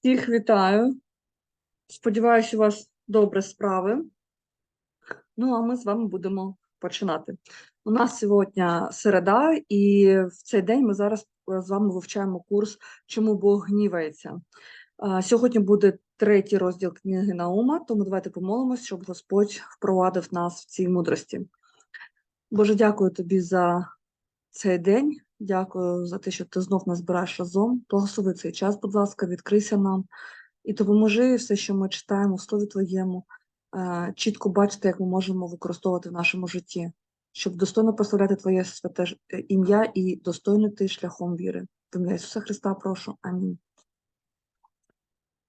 Всіх вітаю. Сподіваюся, у вас добре справи. Ну, а ми з вами будемо починати. У нас сьогодні середа, і в цей день ми зараз е, з вами вивчаємо курс Чому Бог гнівається. Сьогодні буде третій розділ книги Наума, тому давайте помолимось, щоб Господь впровадив нас в цій мудрості. Боже, дякую тобі за цей день. Дякую за те, що ти знов нас збираєш разом. Благослови цей час, будь ласка, відкрийся нам і допоможи все, що ми читаємо в слові Твоєму, е, чітко бачити, як ми можемо використовувати в нашому житті, щоб достойно прославляти Твоє святе е, ім'я і достойно йти шляхом віри. В ім'я Ісуса Христа прошу. Амінь.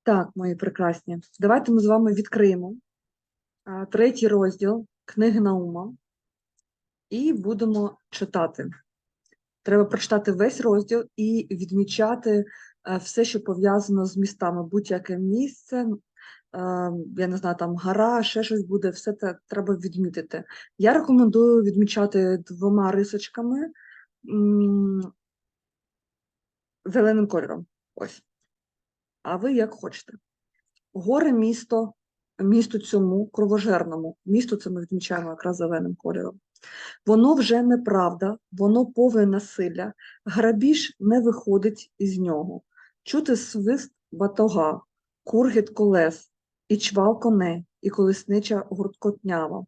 Так, мої прекрасні, давайте ми з вами відкриємо е, третій розділ книги Наума і будемо читати. Треба прочитати весь розділ і відмічати е, все, що пов'язано з містами, будь-яке місце, е, я не знаю, там гора, ще щось буде, все це треба відмітити. Я рекомендую відмічати двома рисочками зеленим кольором. Ось. А ви як хочете. Горе місто, місту цьому кровожерному. Місто це ми відмічаємо якраз зеленим кольором. Воно вже неправда, воно повне насилля, грабіж не виходить із нього. Чути свист батога, кургіт колес, і чвал коней, і колеснича гурткотнява,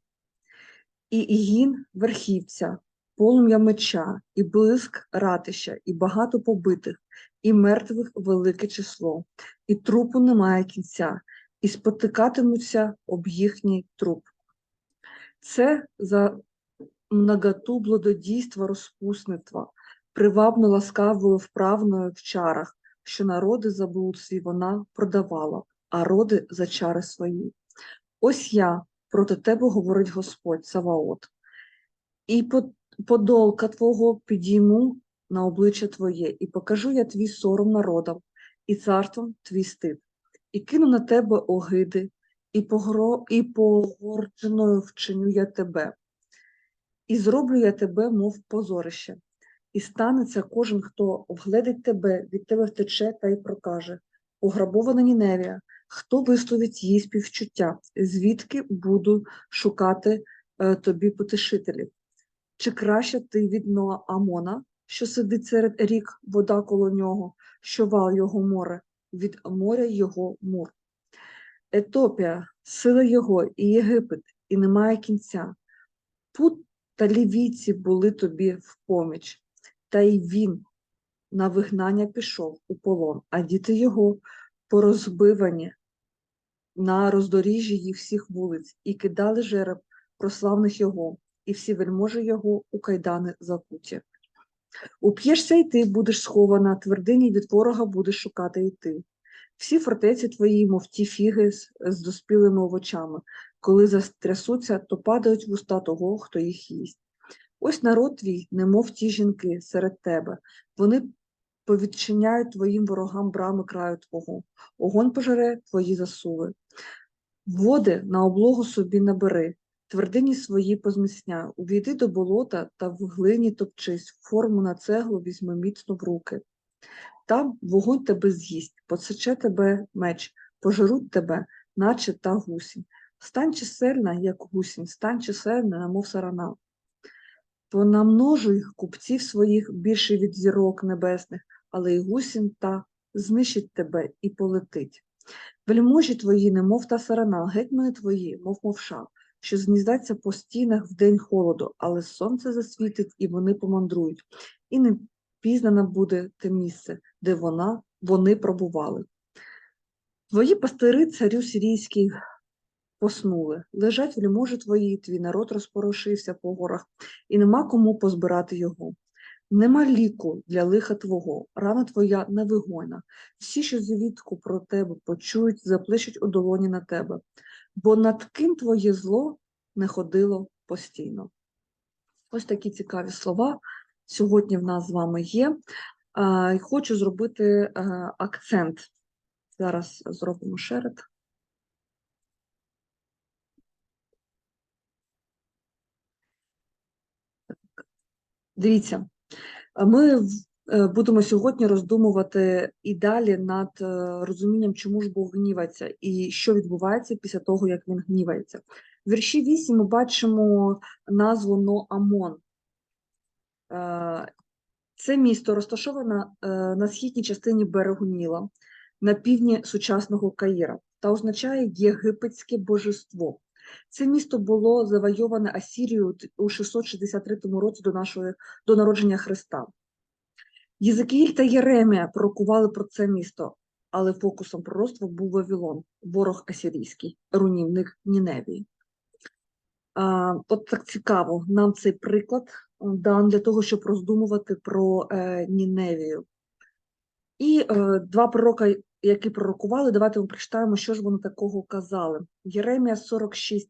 і гін верхівця, полум'я меча, і блиск ратища, і багато побитих, і мертвих велике число, і трупу немає кінця, і спотикатимуться об їхній труп. Це за многоту блудодійства розпусництва, привабно ласкавою вправною в чарах, що народи за блуд вона продавала, а роди за чари свої. Ось я проти тебе говорить Господь Саваот, і подолка твого підійму на обличчя твоє, і покажу я твій сором народам, і царством твій стид, і кину на тебе огиди, і, погро... вчиню я тебе і зроблю я тебе, мов позорище. І станеться кожен, хто вгледить тебе, від тебе втече та й прокаже. Пограбована Ніневія, хто висловить їй співчуття, звідки буду шукати е, тобі потішителів? Чи краще ти від Ноа Амона, що сидить серед рік, вода коло нього, що вал його море, від моря його мур? Етопія, сила його, і Єгипет, і немає кінця. Пут та лівійці були тобі в поміч, та й він на вигнання пішов у полон, а діти його порозбивані на роздоріжжі їх всіх вулиць, і кидали жереб прославних його, і всі вельможі його у кайдани закуті. Уп'єшся й ти будеш схована, твердині від ворога будеш шукати й ти. Всі фортеці твої, мов ті фіги з, з доспілими овочами, коли застрясуться, то падають в уста того, хто їх їсть. Ось народ твій, немов ті жінки серед тебе, вони повідчиняють твоїм ворогам брами краю твого, огонь пожере твої засуви. Води на облогу собі набери, твердині свої позміцняй, увійди до болота та в глині топчись, форму на цеглу візьми міцно в руки. Там вогонь тебе з'їсть, посече тебе меч, пожеруть тебе, наче та гусінь. Стань чисельна, як гусінь, стань чисельна, немов сарана. Понамножуй купців своїх більше від зірок небесних, але й гусінь та знищить тебе і полетить. Вельможі твої, немов та сарана, гетьмани твої, мов мовша, що зніздаться по стінах в день холоду, але сонце засвітить, і вони помандрують, і не пізнано буде те місце, де вона, вони пробували. Твої пастири, царю сирійський, поснули, лежать вельможі твої, твій народ розпорошився по горах, і нема кому позбирати його. Нема ліку для лиха твого, рана твоя невигойна. Всі, що звідку про тебе почують, заплещуть у долоні на тебе, бо над ким твоє зло не ходило постійно. Ось такі цікаві слова сьогодні в нас з вами є. Хочу зробити е, акцент. Зараз зробимо шеред. Дивіться, ми е, будемо сьогодні роздумувати і далі над е, розумінням, чому ж Бог гнівається і що відбувається після того, як він гнівається. В вірші 8 ми бачимо назву Ноамон. Е, Це місто розташоване на східній частині берегу Ніла, на півдні сучасного Каїра та означає єгипетське божество. Це місто було завойоване Асірією у 663 році до нашої до народження Христа. Єзекіїль та Єремія пророкували про це місто, але фокусом пророцтва був Вавилон, ворог асірійський, руйнівник Ніневії. А, От так цікаво, нам цей приклад е, дан для того, щоб роздумувати про е, Ніневію. І е, два пророка, які пророкували, давайте ми прочитаємо, що ж вони такого казали. Єремія 46,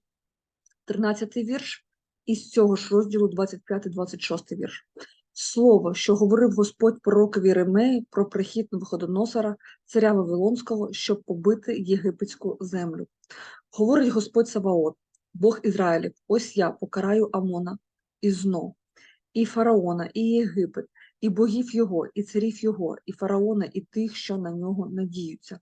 13 вірш, і з цього ж розділу 25-26 вірш. Слово, що говорив Господь пророкові Єремеї про прихід Виходоносора, царя Вавилонського, щоб побити єгипетську землю. Говорить Господь Саваот, Бог Ізраїлів, ось я покараю Амона і зно, і фараона, і Єгипет, і богів його, і царів його, і фараона, і тих, що на нього надіються,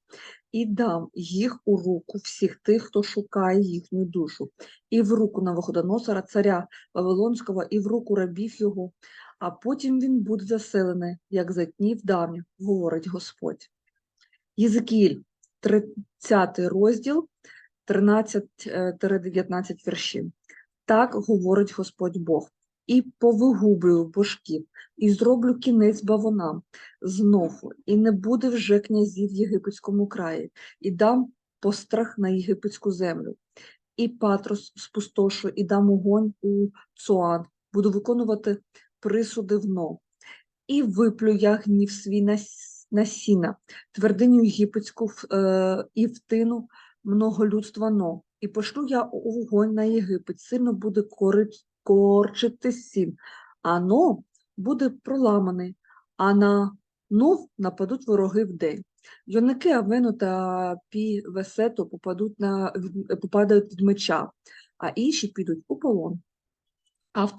і дам їх у руку всіх тих, хто шукає їхню душу, і в руку Навуходоносора, царя Вавилонського, і в руку рабів його, а потім він буде заселений, як за днів давніх, говорить Господь. Єзекіїль, 30 розділ, 13-19 віршів. Так говорить Господь Бог. І повигублюю божків, і зроблю кінець бавонам зноху, і не буде вже князів в єгипетському краї, і дам пострах на єгипетську землю, і патрос спустошу, і дам огонь у Цуан, буду виконувати присуди вно, і виплю я гнів свій на, на сіна, твердиню єгипетську в- е, і втину многолюдства но, і пошлю я огонь на Єгипет, сильно буде корить, корчити сін, а но буде проламаний, а на нов нападуть вороги вдень. Юники Авену та Пі Весету попадуть на, попадають від меча, а інші підуть у полон. А в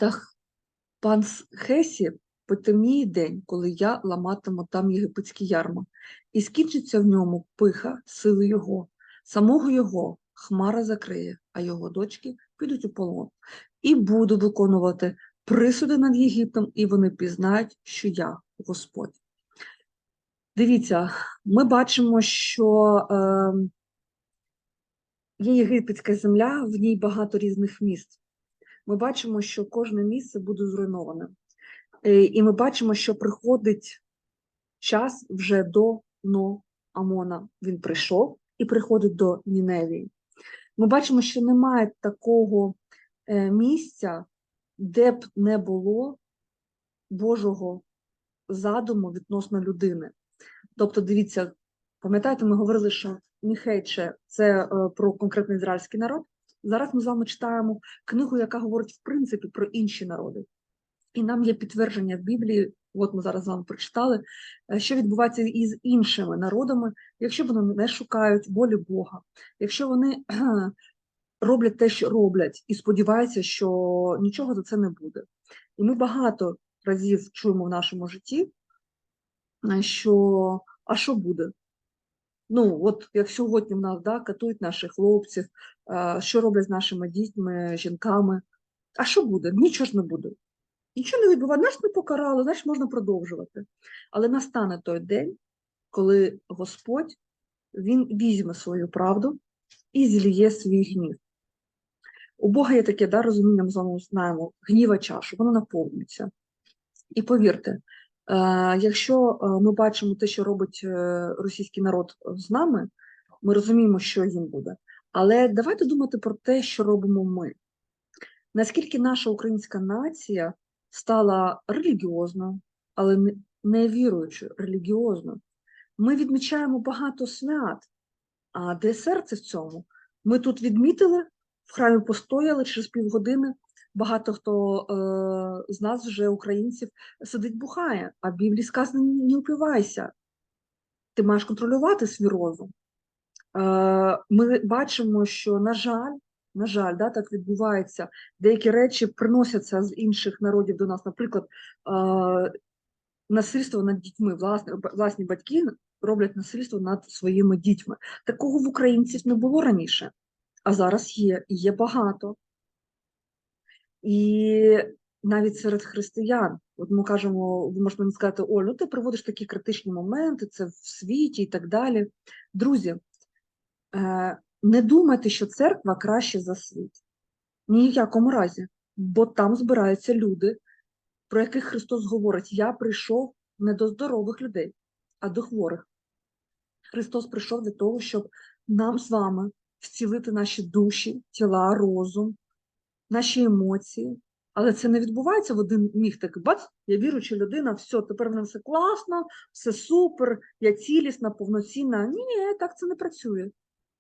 Тахпансхесі потемніє день, коли я ламатиму там єгипетські ярма, і скінчиться в ньому пиха сили його, самого його хмара закриє, а його дочки підуть у полон. І буду виконувати присуди над Єгиптом, і вони пізнають, що я Господь. Дивіться, ми бачимо, що е, є єгипетська земля, в ній багато різних міст. Ми бачимо, що кожне місце буде зруйноване. Е, І ми бачимо, що приходить час вже до Но Амона. Він прийшов і приходить до Ніневії. Ми бачимо, що немає такого е, місця, де б не було Божого задуму відносно людини. Тобто, дивіться, пам'ятаєте, ми говорили, що Міхейче це е, про конкретний ізраїльський народ. Зараз ми з вами читаємо книгу, яка говорить в принципі про інші народи. І нам є підтвердження в Біблії, от ми зараз з вами прочитали, е, що відбувається із іншими народами, якщо вони не шукають волі Бога, якщо вони роблять те, що роблять, і сподіваються, що нічого за це не буде. І ми багато разів чуємо в нашому житті, е, що а що буде? Ну, от як сьогодні в нас да, катують наших хлопців, е, що роблять з нашими дітьми, жінками. А що буде? Нічого ж не буде. Нічого не відбувається, нас не покарали, значить можна продовжувати. Але настане той день, коли Господь він візьме свою правду і зліє свій гнів. У Бога є таке да, розуміння, ми з вами знаємо, гніва чашу, воно наповнюється. І повірте, е, якщо е, ми бачимо те, що робить е, російський народ з нами, ми розуміємо, що їм буде. Але давайте думати про те, що робимо ми. Наскільки наша українська нація стала релігіозною, але не- віруючою, релігіозною. Ми відмічаємо багато свят, а де серце в цьому? Ми тут відмітили, в храмі постояли через півгодини. Багато хто е, з нас вже українців сидить бухає, а в Біблії сказано «Не- упивайся. Ти маєш контролювати свій розум. Е, ми бачимо, що, на жаль, на жаль, да, так відбувається. Деякі речі приносяться з інших народів до нас. Наприклад, е, насильство над дітьми. Власне, власні батьки роблять насильство над своїми дітьми. Такого в українців не було раніше, а зараз є, і є багато. І навіть серед християн, от ми кажемо, ви можете мені сказати, Оль, ну ти приводиш такі критичні моменти, це в світі і так далі. Друзі, е, не думайте, що церква краще за світ. Ні в якому разі, бо там збираються люди, про яких Христос говорить: Я прийшов не до здорових людей, а до хворих. Христос прийшов для того, щоб нам з вами вцілити наші душі, тіла, розум, наші емоції. Але це не відбувається в один міг так бац, я віруюча людина, все, тепер в мене все класно, все супер, я цілісна, повноцінна. Ні, так це не працює.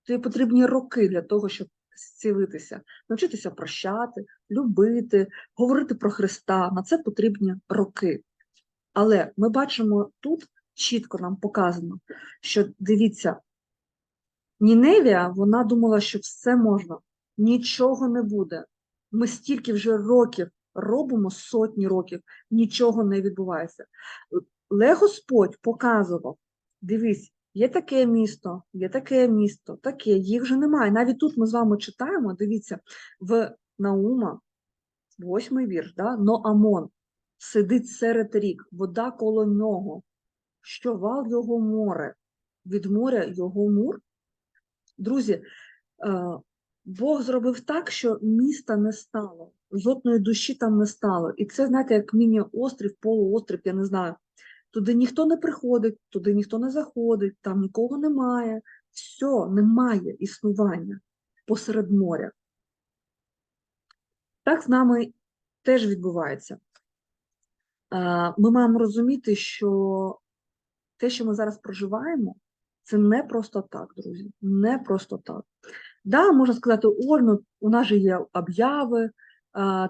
Тобі потрібні роки для того, щоб зцілитися, навчитися прощати, любити, говорити про Христа. На це потрібні роки. Але ми бачимо тут чітко нам показано, що дивіться, Ніневія, вона думала, що все можна, нічого не буде. Ми стільки вже років робимо, сотні років, нічого не відбувається. Але Господь показував: дивись, є таке місто, є таке місто, таке, їх вже немає. Навіть тут ми з вами читаємо, дивіться, в Наума, восьмий вірш, да? Ноамон сидить серед рік, вода коло нього, що вал його море, від моря його мур. Друзі, е, Бог зробив так, що міста не стало, жодної душі там не стало. І це, знаєте, як міні-острів, полуострів, я не знаю. Туди ніхто не приходить, туди ніхто не заходить, там нікого немає. Все, немає існування посеред моря. Так з нами теж відбувається. Е, Ми маємо розуміти, що те, що ми зараз проживаємо, це не просто так, друзі. Не просто так. Да, можна сказати, Оль, ну, у нас же є обяви,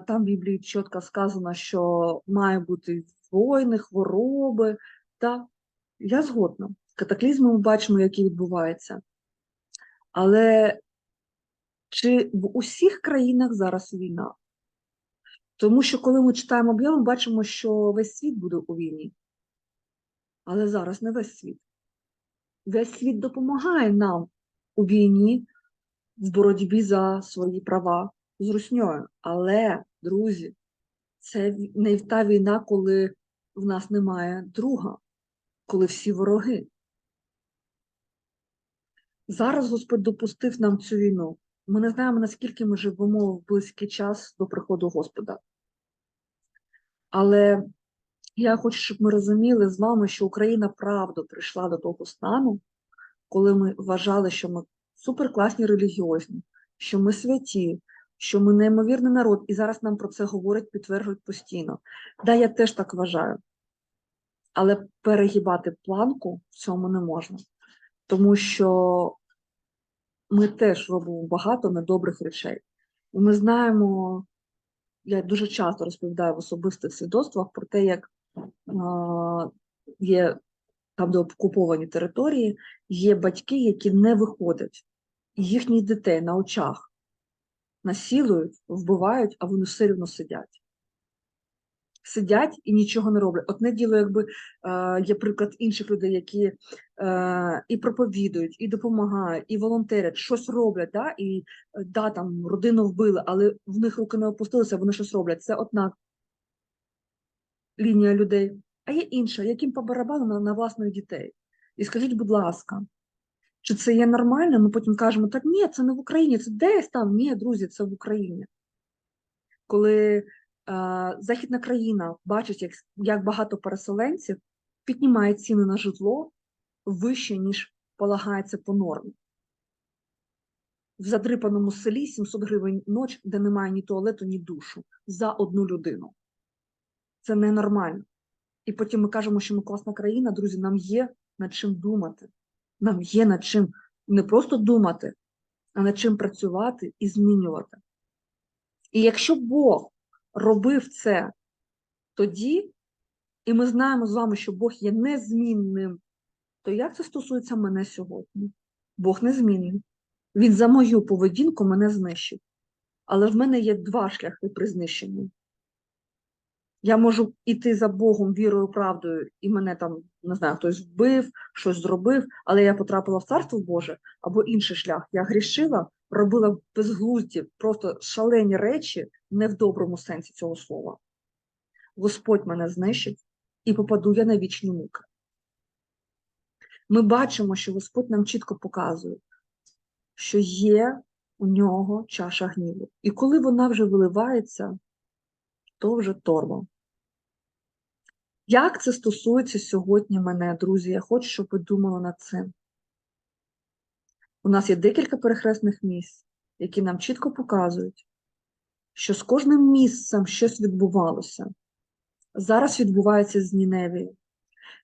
там в Біблії чітко сказано, що має бути війни, хвороби. Да, я згодна. Катаклізми ми бачимо, які відбуваються. Але чи в усіх країнах зараз війна? Тому що коли ми читаємо об'яви, ми бачимо, що весь світ буде у війні. Але зараз не весь світ. Весь світ допомагає нам у війні, в боротьбі за свої права з русньою. Але, друзі, це не та війна, коли в нас немає друга, коли всі вороги. Зараз Господь допустив нам цю війну. Ми не знаємо, наскільки ми живемо в близький час до приходу Господа. Але я хочу, щоб ми розуміли з вами, що Україна правда прийшла до того стану, коли ми вважали, що ми суперкласні релігіозні, що ми святі, що ми неймовірний народ, і зараз нам про це говорять, підтверджують постійно. Да, я теж так вважаю. Але перегибати планку в цьому не можна, тому що ми теж робимо багато недобрих речей. І ми знаємо, я дуже часто розповідаю в особистих свідоцтвах про те, як є там, де окуповані території, є батьки, які не виходять, їхніх дітей на очах насилують, вбивають, а вони все рівно сидять. Сидять і нічого не роблять. Одне діло, якби е, є приклад інших людей, які е, і проповідують, і допомагають, і волонтерять, щось роблять, да? і е, да, там родину вбили, але в них руки не опустилися, вони щось роблять. Це одна лінія людей. А є інша, яким по барабану на, на власних дітей. І скажіть, будь ласка, чи це є нормально? Ми потім кажемо, так ні, це не в Україні, це десь там. Ні, друзі, це в Україні. Коли е, західна країна бачить, як, як багато переселенців піднімає ціни на житло вище, ніж полагається по нормі. В задрипаному селі 700 гривень ноч, де немає ні туалету, ні душу за одну людину. Це ненормально. І потім ми кажемо, що ми класна країна, друзі, нам є над чим думати. Нам є над чим не просто думати, а над чим працювати і змінювати. І якщо Бог робив це тоді, і ми знаємо з вами, що Бог є незмінним, то як це стосується мене сьогодні? Бог незмінний. Він за мою поведінку мене знищив. Але в мене є два шляхи при знищенні. Я можу іти за Богом, вірою, правдою, і мене там, не знаю, хтось вбив, щось зробив, але я потрапила в Царство Боже або інший шлях. Я грішила, робила безглузді, просто шалені речі, не в доброму сенсі цього слова. Господь мене знищить і попаду я на вічні муки. Ми бачимо, що Господь нам чітко показує, що є у нього чаша гніву. І коли вона вже виливається, то вже торба. Як це стосується сьогодні мене, друзі? Я хочу, щоб ви думали над цим. У нас є декілька перехресних місць, які нам чітко показують, що з кожним місцем щось відбувалося. Зараз відбувається з Ніневією.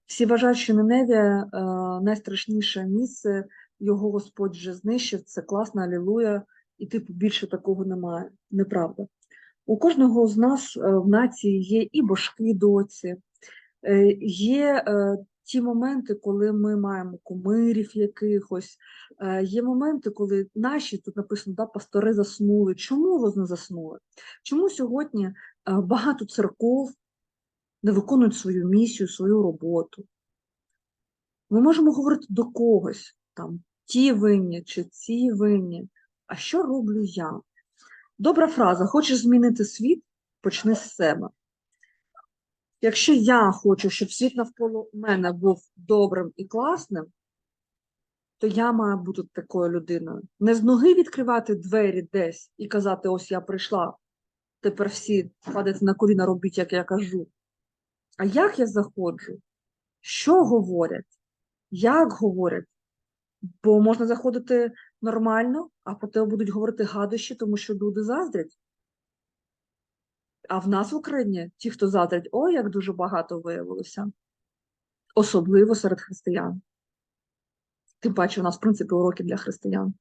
Всі вважають, що Ніневія е, найстрашніше місце, його Господь вже знищив, це класно, алілуя, і типу більше такого немає. Неправда. У кожного з нас е, в нації є і божки доці, є е, ті моменти, коли ми маємо кумирів якихось, е, є моменти, коли наші, тут написано, да, пастори заснули. Чому вони заснули? Чому сьогодні е, багато церков не виконують свою місію, свою роботу? Ми можемо говорити до когось, там, ті винні чи ці винні. А що роблю я? Добра фраза: хочеш змінити світ, почни з себе. Якщо я хочу, щоб світ навколо мене був добрим і класним, то я маю бути такою людиною. Не з ноги відкривати двері десь і казати: ось я прийшла, тепер всі падайте на коліна, робіть, як я кажу. А як я заходжу? Що говорять? Як говорять? Бо можна заходити нормально, а по тебе будуть говорити гадощі, тому що люди заздрять. А в нас в Україні ті, хто заздрять, ой, як дуже багато виявилося. Особливо серед християн. Тим паче, у нас, в принципі, уроки для християн.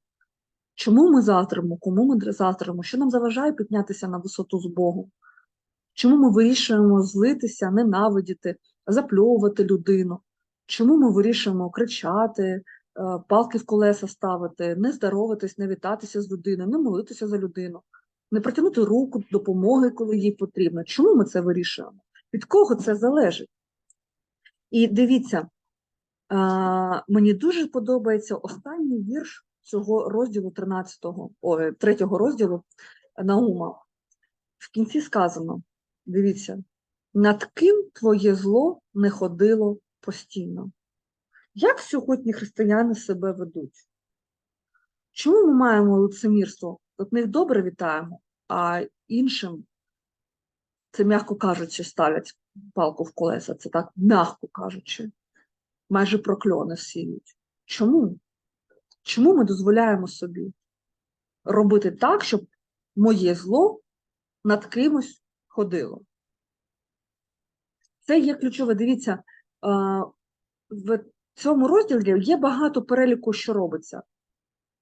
Чому ми заздримо? Кому ми заздримо? Що нам заважає піднятися на висоту з Богом? Чому ми вирішуємо злитися, ненавидіти, запльовувати людину? Чому ми вирішуємо кричати, е, палки в колеса ставити, не здороватись, не вітатися з людиною, не молитися за людину, не протягнути руку допомоги, коли їй потрібно? Чому ми це вирішуємо? Від кого це залежить? І дивіться, а, мені дуже подобається останній вірш цього розділу 13-го, ой, 3-го розділу Наума. В кінці сказано: дивіться, над ким твоє зло не ходило постійно. Як сьогодні християни себе ведуть? Чому ми маємо лицемірство? От них добре вітаємо, а іншим, це м'яко кажучи, ставлять палку в колеса, це так м'яко кажучи, майже прокльони сіють. Чому? Чому ми дозволяємо собі робити так, щоб моє зло над кимось ходило? Це є ключове. Дивіться, в цьому розділі є багато переліку, що робиться,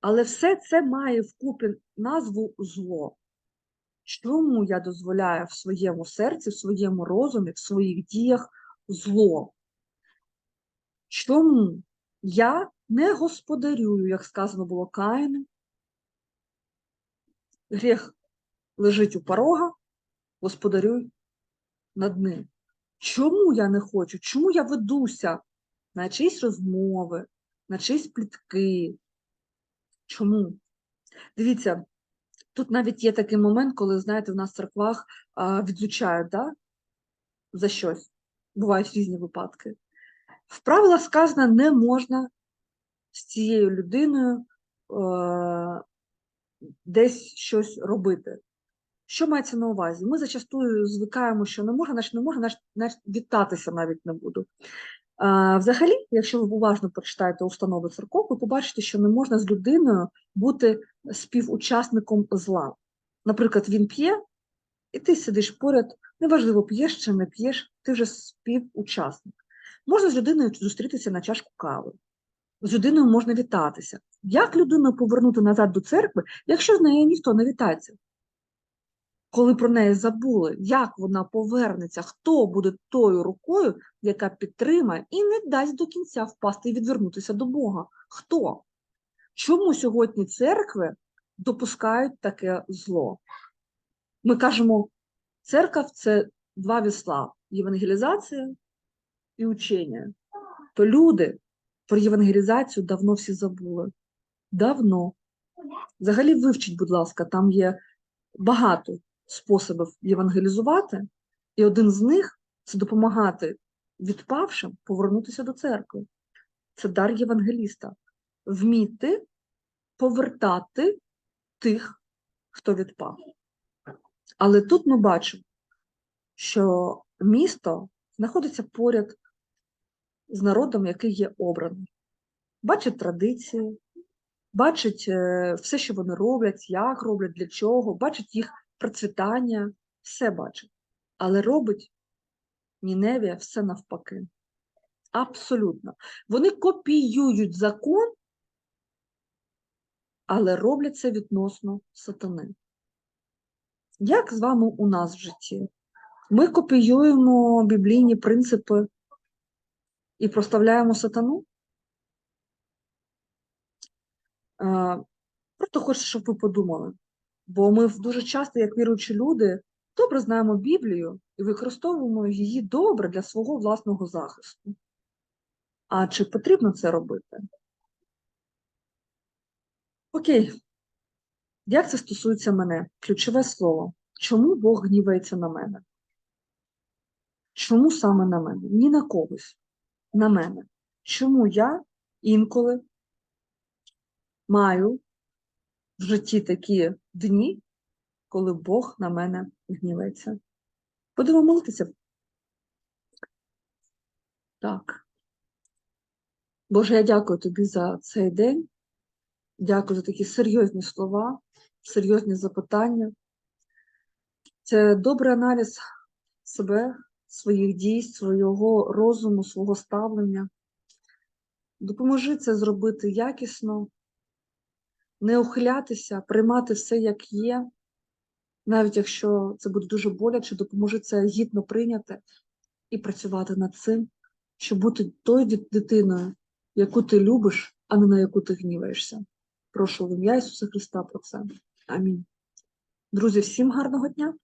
але все це має вкупі назву зло. Чому я дозволяю в своєму серці, в своєму розумі, в своїх діях зло? Чому я не господарюю, як сказано було Каїну? Гріх лежить у порога, господарюй над ним. Чому я не хочу? Чому я ведуся на чиїсь розмови, на чиїсь плітки? Чому? Дивіться, тут навіть є такий момент, коли, знаєте, в нас в церквах відлучають да? за щось. Бувають різні випадки. В правилах сказано, не можна з цією людиною е, десь щось робити. Що мається на увазі? Ми зачастую звикаємо, що не можна, значить не можна, значить вітатися навіть не буду. Взагалі, якщо ви уважно прочитаєте установи церков, ви побачите, що не можна з людиною бути співучасником зла. Наприклад, він п'є, і ти сидиш поряд, неважливо, п'єш чи не п'єш, ти вже співучасник. Можна з людиною зустрітися на чашку кави, з людиною можна вітатися. Як людину повернути назад до церкви, якщо з нею ніхто не вітається? Коли про неї забули, як вона повернеться, хто буде тою рукою, яка підтримає і не дасть до кінця впасти і відвернутися до Бога. Хто? Чому сьогодні церкви допускають таке зло? Ми кажемо, церква це два вісла євангелізація і учення, то люди про євангелізацію давно всі забули. Давно. Взагалі вивчіть, будь ласка, там є багато способів євангелізувати, і один з них це допомагати відпавшим повернутися до церкви. Це дар євангеліста. Вміти повертати тих, хто відпав. Але тут ми бачимо, що місто знаходиться поряд з народом, який є обраний. Бачить традиції, бачить е, все, що вони роблять, як роблять, для чого, бачить їх процвітання, все бачить. Але робить Ніневія все навпаки. Абсолютно. Вони копіюють закон, але роблять це відносно сатани. Як з вами у нас в житті? Ми копіюємо біблійні принципи і проставляємо сатану? Е, Просто хочу, щоб ви подумали. Бо ми дуже часто, як віруючі люди, добре знаємо Біблію і використовуємо її добре для свого власного захисту. А чи потрібно це робити? Окей. Як це стосується мене? Ключове слово. Чому Бог гнівається на мене? Чому саме на мене? Ні на когось. На мене. Чому я інколи маю в житті такі дні, коли Бог на мене гнівається? Будемо молитися. Так. Боже, я дякую тобі за цей день. Дякую за такі серйозні слова, серйозні запитання. Це добрий аналіз себе, своїх дій, свого розуму, свого ставлення. Допоможи це зробити якісно, не ухилятися, приймати все, як є, навіть якщо це буде дуже боляче, допоможе це гідно прийняти і працювати над цим, щоб бути тою дитиною, яку ти любиш, а не на яку ти гніваєшся. Прошу в ім'я Ісуса Христа про це. Амінь. Друзі, всім гарного дня!